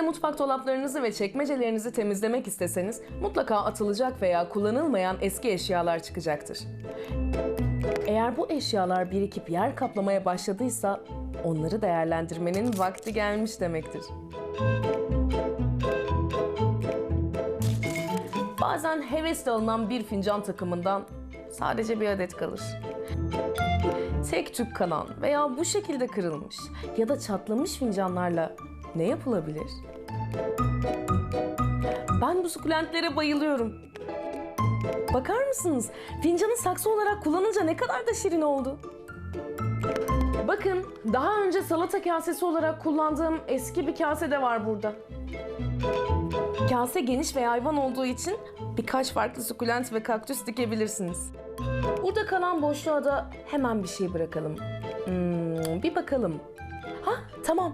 de mutfak dolaplarınızı ve çekmecelerinizi temizlemek isteseniz mutlaka atılacak veya kullanılmayan eski eşyalar çıkacaktır. Eğer bu eşyalar birikip yer kaplamaya başladıysa onları değerlendirmenin vakti gelmiş demektir. Bazen hevesle alınan bir fincan takımından sadece bir adet kalır. Tek tük kalan veya bu şekilde kırılmış ya da çatlamış fincanlarla ne yapılabilir? Ben bu sukulentlere bayılıyorum. Bakar mısınız? Fincanı saksı olarak kullanınca ne kadar da şirin oldu. Bakın, daha önce salata kasesi olarak kullandığım eski bir kase de var burada. Kase geniş ve hayvan olduğu için birkaç farklı sukulent ve kaktüs dikebilirsiniz. Burada kalan boşluğa da hemen bir şey bırakalım. Hmm, bir bakalım. Ha, tamam.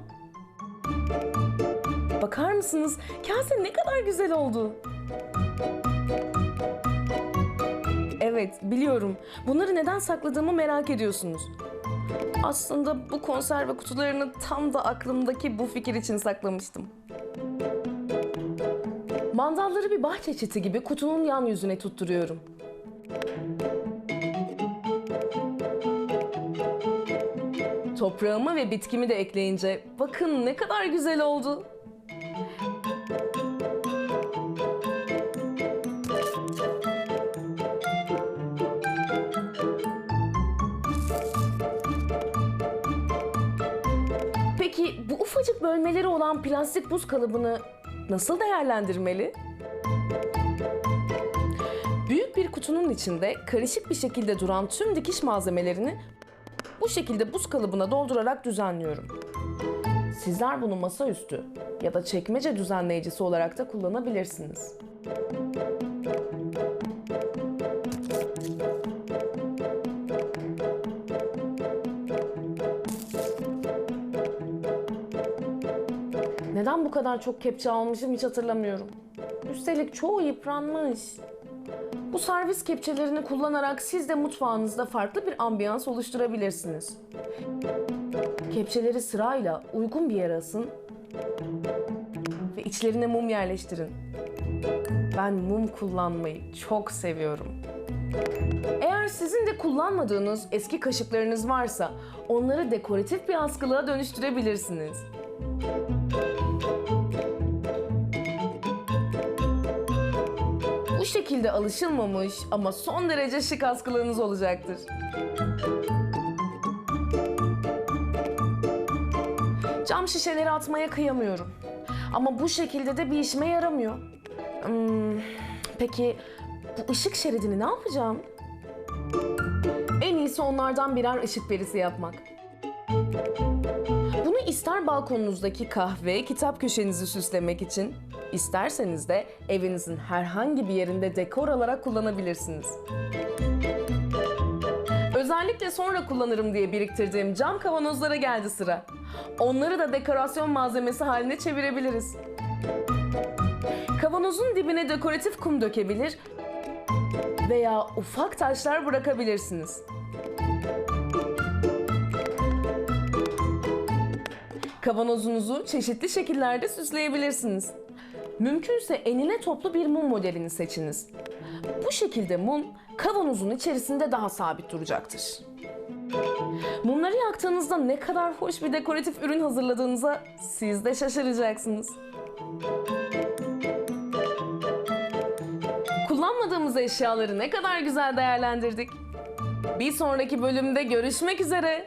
Bakar mısınız? Kase ne kadar güzel oldu. Evet, biliyorum. Bunları neden sakladığımı merak ediyorsunuz. Aslında bu konserve kutularını tam da aklımdaki bu fikir için saklamıştım. Mandalları bir bahçe çiti gibi kutunun yan yüzüne tutturuyorum. Toprağımı ve bitkimi de ekleyince bakın ne kadar güzel oldu. Peki bu ufacık bölmeleri olan plastik buz kalıbını nasıl değerlendirmeli? Büyük bir kutunun içinde karışık bir şekilde duran tüm dikiş malzemelerini bu şekilde buz kalıbına doldurarak düzenliyorum. Sizler bunu masaüstü ya da çekmece düzenleyicisi olarak da kullanabilirsiniz. Neden bu kadar çok kepçe almışım hiç hatırlamıyorum. Üstelik çoğu yıpranmış. Bu servis kepçelerini kullanarak siz de mutfağınızda farklı bir ambiyans oluşturabilirsiniz. Kepçeleri sırayla uygun bir yere asın ve içlerine mum yerleştirin. Ben mum kullanmayı çok seviyorum. Eğer sizin de kullanmadığınız eski kaşıklarınız varsa onları dekoratif bir askılığa dönüştürebilirsiniz. Şekilde alışılmamış ama son derece şık askılığınız olacaktır. Cam şişeleri atmaya kıyamıyorum. Ama bu şekilde de bir işime yaramıyor. Hmm, peki bu ışık şeridini ne yapacağım? En iyisi onlardan birer ışık perisi yapmak. İster balkonunuzdaki kahve, kitap köşenizi süslemek için, isterseniz de evinizin herhangi bir yerinde dekor olarak kullanabilirsiniz. Özellikle sonra kullanırım diye biriktirdiğim cam kavanozlara geldi sıra. Onları da dekorasyon malzemesi haline çevirebiliriz. Kavanozun dibine dekoratif kum dökebilir veya ufak taşlar bırakabilirsiniz. Kavanozunuzu çeşitli şekillerde süsleyebilirsiniz. Mümkünse enine toplu bir mum modelini seçiniz. Bu şekilde mum kavanozun içerisinde daha sabit duracaktır. Mumları yaktığınızda ne kadar hoş bir dekoratif ürün hazırladığınıza siz de şaşıracaksınız. Kullanmadığımız eşyaları ne kadar güzel değerlendirdik. Bir sonraki bölümde görüşmek üzere.